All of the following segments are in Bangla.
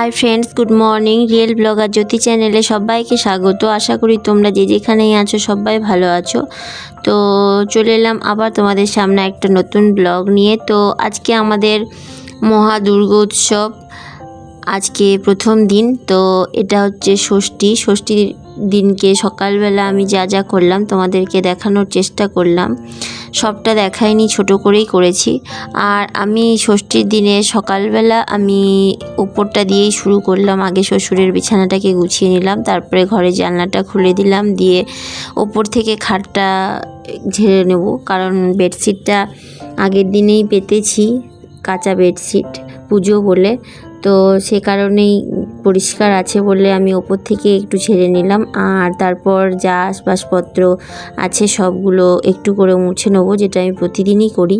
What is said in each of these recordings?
Hi friends good morning real blogger Jyoti চ্যানেলে সবাইকে স্বাগত। আশা করি তোমরা যে যেখানেই আছো সবাই ভালো আছো। তো চলে এলাম আবার তোমাদের সামনে একটা নতুন ব্লগ নিয়ে। তো আজকে আমাদের মহা দুর্গোৎসব আজকে প্রথম দিন। তো এটা হচ্ছে ষষ্ঠী। ষষ্ঠীর দিনকে সকালবেলা আমি যা যা করলাম তোমাদেরকে দেখানোর চেষ্টা করলাম। সবটা দেখাইনি, ছোট করেই করেছি। আর আমি ষষ্ঠীর দিনে সকালবেলা আমি উপরটা দিয়েই শুরু করলাম। আগে শ্বশুরের বিছানাটাকে গুছিয়ে নিলাম, তারপরে ঘরে জানলাটা খুলে দিলাম, দিয়ে ওপর থেকে খাটটা ঝেড়ে নেব। কারণ বেডশিটটা আগের দিনেই পেতেছি, কাঁচা বেডশিট, পুজো বলে। তো সে কারণেই পরিষ্কার আছে বলে আমি ওপর থেকে একটু ছেড়ে নিলাম। আর তারপর যা আসবাসপত্র আছে সবগুলো একটু করে মুছে নেব, যেটা আমি প্রতিদিনই করি।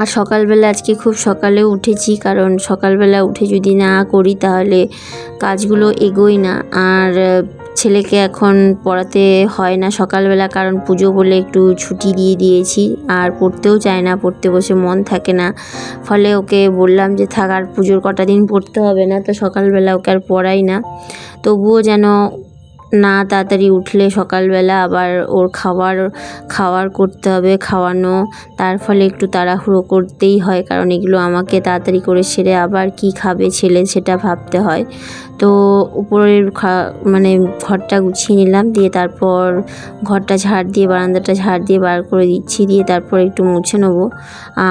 আর সকালবেলা, আজকে খুব সকালে উঠেছি, কারণ সকালবেলা উঠে যদি না করি তাহলে কাজগুলো এগোই না। আর ছেলেকে এখন পড়াতে হয় না সকালবেলা, কারণ পুজো বলে একটু ছুটি দিয়ে দিয়েছি। আর পড়তেও চায় না, পড়তে বসে মন থাকে না। ফলে ওকে বললাম যে, থাক, আর পুজোর কটা দিন পড়তে হবে না। তো সকালবেলা ওকে আর পড়াই না। তবুও যেন না, তাড়াতাড়ি উঠলে সকালবেলা আবার ওর খাবার খাওয়ার করতে হবে, খাওয়ানো। তার ফলে একটু তাড়াহুড়ো করতেই হয়, কারণ এগুলো আমাকে তাড়াতাড়ি করে সেরে আবার কি খাবে ছেলে সেটা ভাবতে হয়। তো উপরের মানে ঘরটা গুছিয়ে নিলাম, দিয়ে তারপর ঘরটা ঝাড় দিয়ে, বারান্দাটা ঝাড় দিয়ে বার করে দিচ্ছি, দিয়ে তারপর একটু মুছে নেব।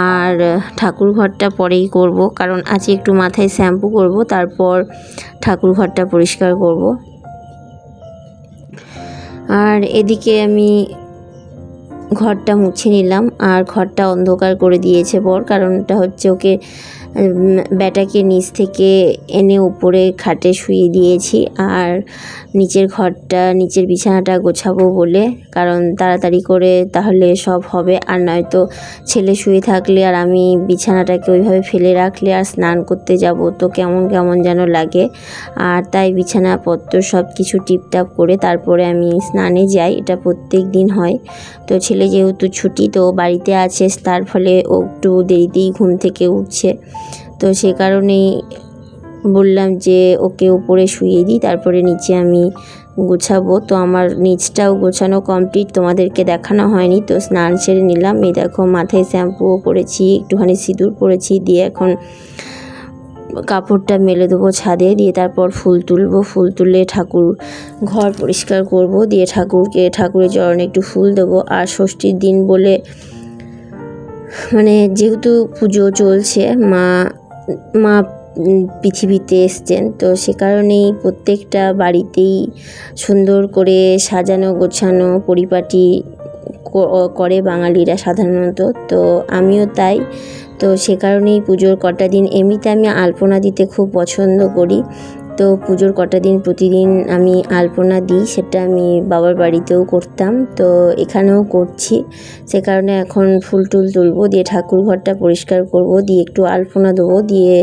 আর ঠাকুর ঘরটা পরেই করব, কারণ আজকে একটু মাথায় শ্যাম্পু করব, তারপর ঠাকুর ঘরটা পরিষ্কার করব। আর এদিকে আমি ঘরটা মুছে নিলাম আর ঘরটা অন্ধকার করে দিয়েছে বর, কারণটা হচ্ছে ওকে ব্যাটাকে নিচ থেকে এনে উপরে খাটে শুয়ে দিয়েছি আর নিচের ঘরটা, নিচের বিছানাটা গোছাবো বলে, কারণ তাড়াতাড়ি করে তাহলে সব হবে। আর নয়তো ছেলে শুয়ে থাকলে আর আমি বিছানাটাকে ওইভাবে ফেলে রাখলে আর স্নান করতে যাব তো কেমন কেমন যেন লাগে। আর তাই বিছানাপত্র সব কিছু টিপটাপ করে তারপরে আমি স্নানে যাই, এটা প্রত্যেক দিন হয়। তো ছেলে যেহেতু ছুটি, তো বাড়িতে আছে, তার ফলে ও একটু দেরিতেই ঘুম থেকে উঠছে। তো সে কারণেই বললাম যে ওকে উপরে শুয়ে দিই, তারপরে নিচে আমি গোছাবো। তো আমার নিচটাও গোছানো কমপ্লিট তোমাদেরকে দেখানো হয়নি, তো স্নান সেরে নিলাম। এই দেখো মাথায় শ্যাম্পুও করেছি একটুখানি সিঁদুর পরেছি, দিয়ে এখন কাপড়টা মেলে দেবো ছাদে, দিয়ে তারপর ফুল তুলবো। ফুল তুলে ঠাকুর ঘর পরিষ্কার করব, দিয়ে ঠাকুরকে ঠাকুরের চরণে একটু ফুল দেবো। আর ষষ্ঠীর দিন বলে মানে যেহেতু পুজো চলছে, মা মা পৃথিবীতে এসছেন। তো সে কারণেই প্রত্যেকটা বাড়িতেই সুন্দর করে সাজানো, গোছানো, পরিপাটি করে বাঙালিরা সাধারণত। তো আমিও তাই। তো সে কারণেই পুজোর কটা দিন এমনিতে আমি আলপনা দিতে খুব পছন্দ করি। তো পুজোর কটা দিন প্রতিদিন আমি আলপনা দিই, সেটা আমি বাবার বাড়িতেও করতাম। তো এখানেও করছি। সে কারণে এখন ফুল টুল তুলবো, দিয়ে ঠাকুর ঘরটা পরিষ্কার করব, দিয়ে একটু আলপনা দেবো, দিয়ে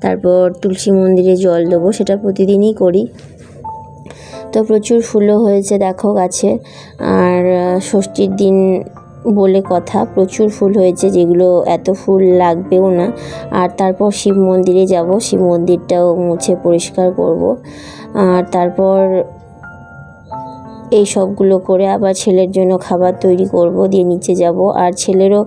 তারপর তুলসী মন্দিরে জল দেবো, সেটা প্রতিদিনই করি। তো প্রচুর ফুলও হয়েছে দেখো গাছে। আর ষষ্ঠীর দিন বলে কথা। প্রচুর ফুল হয়েছে যেগুলো এত ফুল লাগবেও না। আর তারপর শিব মন্দিরে যাব। শিব মন্দিরটাও মুছে পরিষ্কার করব। আর তারপর এই সবগুলো করে আবার ছেলের জন্য খাবার তৈরি করব, দিয়ে নিচে যাব। আর ছেলেরও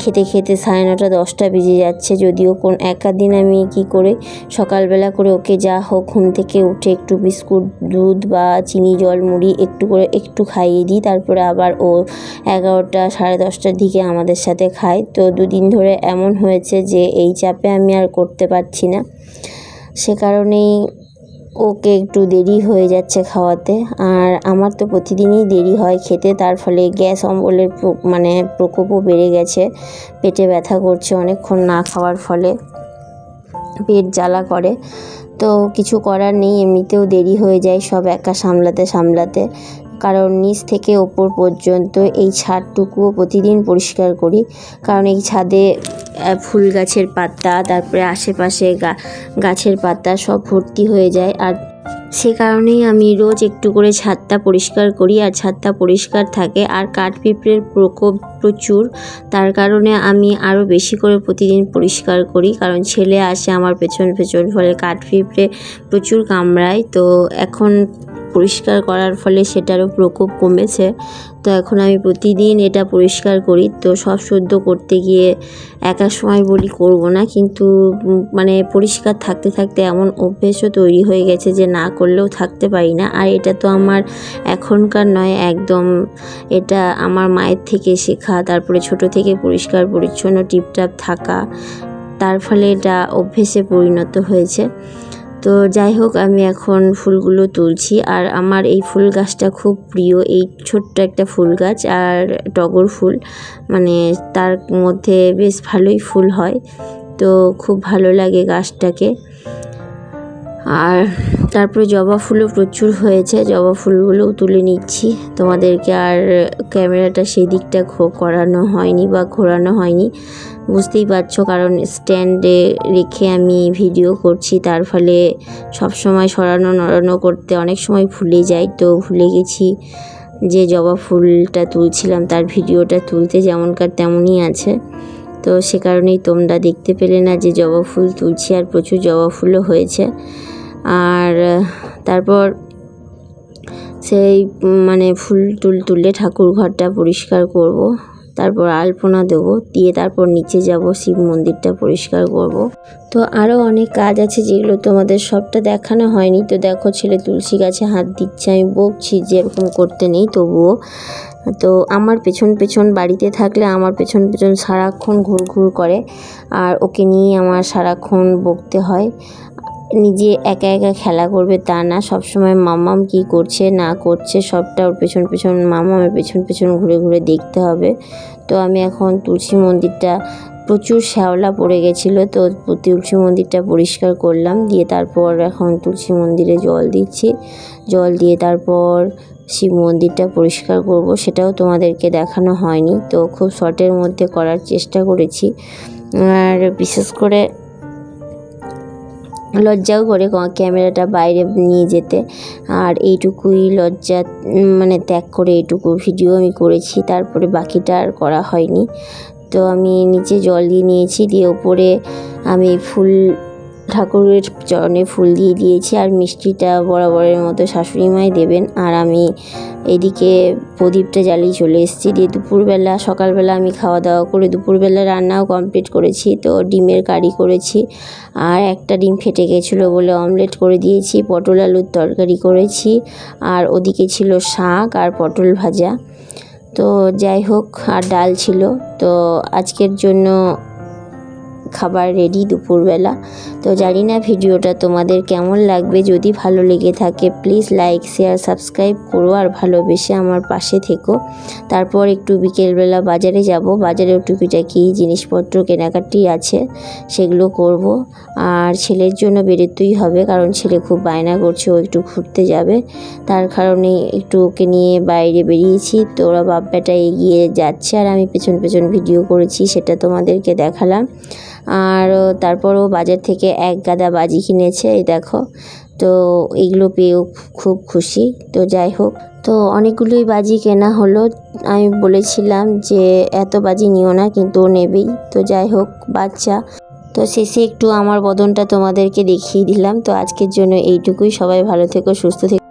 খেতে খেতে সাড়ে নটা, দশটা বেজে যাচ্ছে, যদিও কোন দিন আমি কি করে সকালবেলা করে ওকে যা হোক ঘুম থেকে উঠে একটু বিস্কুট, দুধ বা চিনি, জল, মুড়ি একটু করে একটু খাইয়ে দিই, তারপরে আবার ও এগারোটা, সাড়ে দশটার দিকে আমাদের সাথে খায়। তো দুদিন ধরে এমন হয়েছে যে এই চাপে আমি আর করতে পারছি না। সে কারণেই ওকে একটু দেরি হয়ে যাচ্ছে খাওয়াতে। আর আমার তো প্রতিদিনই দেরি হয় খেতে, তার ফলে গ্যাস, অম্বলের মানে প্রকোপও বেড়ে গেছে। পেটে ব্যথা করছে অনেকক্ষণ না খাওয়ার ফলে। পেট জ্বালা করে। তো কিছু করার নেই, এমনিতেও দেরি হয়ে যায় সব একা সামলাতে সামলাতে। কারণ নিচ থেকে ওপর পর্যন্ত এই ছাদটুকুও প্রতিদিন পরিষ্কার করি। কারণ এই ছাদে ফুল গাছের পাতা, তারপরে আশেপাশে গাছের পাতা সব ভর্তি হয়ে যায়। আর সে কারণেই আমি রোজ একটু করে ছাদটা পরিষ্কার করি। আর ছাদটা পরিষ্কার থাকে আর কাঠপিঁপড়ের প্রকোপ প্রচুর। তার কারণে আমি আরও বেশি করে প্রতিদিন পরিষ্কার করি। কারণ ছেলে আসে আমার পেছন পেছন ফলে কাঠপিঁপড়ে প্রচুর কামড়ায়। তো এখন পরিষ্কার করার ফলে সেটারও প্রকোপ কমেছে। তো এখন আমি প্রতিদিন এটা পরিষ্কার করি। তো সব শুদ্ধ করতে গিয়ে একা সময় বলি করব না। কিন্তু মানে পরিষ্কার থাকতে থাকতে এমন অভ্যেসও তৈরি হয়ে গেছে যে না করলেও থাকতে পারি না। আর এটা তো আমার এখনকার নয়, একদম এটা আমার মায়ের থেকে শেখা। তারপরে ছোট থেকে পরিষ্কার পরিচ্ছন্ন টিপটাপ থাকা। তার ফলে এটা অভ্যেসে পরিণত হয়েছে। তো যাই হোক, আমি এখন ফুলগুলো তুলছি। আর আমার এই ফুল গাছটা খুব প্রিয়, এই ছোট্ট একটা ফুল গাছ আর টগর ফুল। মানে তার মধ্যে বেশ ভালোই ফুল হয়। তো খুব ভালো লাগে গাছটাকে। আর তারপরে জবা ফুলও প্রচুর হয়েছে, জবা ফুলগুলোও তুলে নিচ্ছি। তোমাদেরকে আর ক্যামেরাটা সেই দিকটা করানো হয়নি বা ঘোরানো হয়নি। বুঝতেই পারছ, কারণ স্ট্যান্ডে রেখে আমি ভিডিও করছি, তার ফলে সব সময় সরানো নড়ানো করতে অনেক সময় ভুলে যাই, তো ভুলে গেছি যে জবা ফুলটা তুলছিলাম, তার ভিডিওটা তুলতে যেমনকার তেমনই আছে। তো সে কারণেই তোমরা দেখতে পেলে না যে জবা ফুল তুলছি আর প্রচুর জবা ফুলও হয়েছে। আর তারপর সেই মানে ফুল টুল তুলে ঠাকুর ঘরটা পরিষ্কার করব। তারপর আলপনা দেবো, দিয়ে তারপর নিচে যাব, শিব মন্দিরটা পরিষ্কার করব। তো আরও অনেক কাজ আছে যেগুলো তোমাদের সবটা দেখানো হয়নি। তো দেখো ছেলে তুলসী গাছে হাত দিচ্ছে, আমি বকছি যে এরকম করতে নেই তবুও। তো আমার পেছন পেছন বাড়িতে থাকলে আমার পেছন পেছন সারাক্ষণ ঘুর ঘুর করে, আর ওকে নিয়ে আমার সারাক্ষণ বকতে হয়। নিজে একা একা খেলা করবে তা না, সবসময় মামাম কি করছে, না করছে, সবটা ওর পেছন পেছন, মামামের পেছন পেছন ঘুরে ঘুরে দেখতে হবে। তো আমি এখন তুলসী মন্দিরটা প্রচুর শ্যাওলা পড়ে গেছিল, তো তুলসী মন্দিরটা পরিষ্কার করলাম, দিয়ে তারপর এখন তুলসী মন্দিরে জল দিচ্ছি। জল দিয়ে তারপর শিব মন্দিরটা পরিষ্কার করব, সেটাও তোমাদেরকে দেখানো হয়নি, তো খুব শর্টের মধ্যে করার চেষ্টা করেছি। আর বিশেষ করে লজ্জাও করে ক্যামেরাটা বাইরে নিয়ে যেতে। আর এইটুকুই লজ্জা মানে ত্যাগ করে এইটুকু ভিডিও আমি করেছি, তারপরে বাকিটা আর করা হয়নি। তো আমি নিচে জল দিয়ে নিয়েছি, দিয়ে ওপরে আমি ফুল ঠাকুরের চরণে ফুল দিয়ে দিয়েছি আর মিষ্টিটা বরাবরের মতো শাশুড়ি মাই দেবেন। আর আমি এদিকে প্রদীপটা জ্বালিয়ে চলে এসেছি। দিয়ে দুপুরবেলা, সকালবেলা আমি খাওয়া দাওয়া করে দুপুরবেলা রান্নাও কমপ্লিট করেছি। তো ডিমের কারি করেছি আর একটা ডিম ফেটে গেছিল বলে অমলেট করে দিয়েছি, পটল আলুর তরকারি করেছি আর ওদিকে ছিল শাক আর পটল ভাজা। তো যাই হোক, আর ডাল ছিল। তো আজকের জন্য খাবার রেডি দুপুরবেলা। তো জানি না ভিডিওটা তোমাদের কেমন লাগবে। যদি ভালো লেগে থাকে প্লিজ লাইক শেয়ার সাবস্ক্রাইব করো আর ভালোবেসে আমার পাশে থেকো। তারপর একটু বিকেলবেলা বাজারে যাব। বাজারেও টুকিটাকি জিনিসপত্র, কেনাকাটি আছে, সেগুলো করব। আর ছেলের জন্য বেরোতেই হবে, কারণ ছেলে খুব বায়না করছে, ও একটু ঘুরতে যাবে। তার কারণে একটু ওকে নিয়ে বাইরে বেরিয়েছি। তো ওরা বাপ বেটা এগিয়ে যাচ্ছে আর আমি পেছন পেছন ভিডিও করেছি, সেটা তোমাদেরকে দেখালাম। আর তারপরও বাজার থেকে এক গাদা বাজি কিনেছে, এই দেখো। তো এইগুলো পেয়েও খুব খুশি। তো যাই হোক, তো অনেকগুলোই বাজি কেনা হলো। আমি বলেছিলাম যে এত বাজি নিও না, কিন্তু নেবেই। তো যাই হোক, বাচ্চা। তো শেষে একটু আমার বদনটা তোমাদেরকে দেখিয়ে দিলাম। তো আজকের জন্য এইটুকুই। সবাই ভালো থেকো, সুস্থ থেকো।